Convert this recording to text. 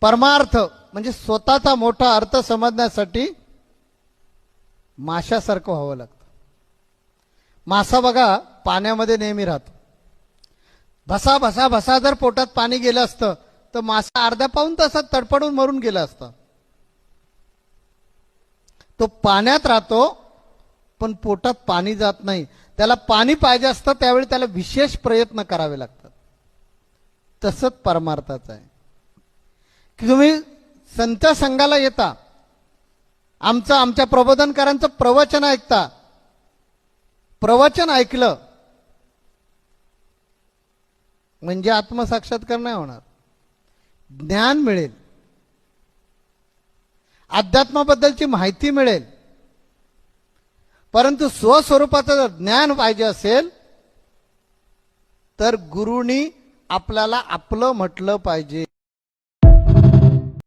परमार्थ म्हणजे स्वतःचा मोठा अर्थ समजण्यासाठी माशासारखं व्हावं लागतं. मासा बघा पाण्यामध्ये नेहमी राहतो. भसा भसा भसा जर पोटात पाणी गेलं असतं तर मासा अर्ध्या पाऊन तासात तडपडून मरून गेला असता. तो पाण्यात राहतो पण पोटात पाणी जात नाही. त्याला पाणी पाहिजे असतं त्यावेळी त्याला विशेष प्रयत्न करावे लागतात. तसंच परमार्थाचं आहे. की तुम्ही संत संघाला येता. आमचं आमच्या प्रबोधनकारांचं प्रवचन ऐकता. प्रवचन ऐकलं. म्हणजे आत्मसाक्षात्कार नाही होणार. ज्ञान मिळेल. अध्यात्माबद्दलची माहिती मिळेल. परंतु स्वस्वरूपाचं जर ज्ञान पाहिजे असेल तर गुरुनी आपल्याला आपलं म्हटलं पाहिजे.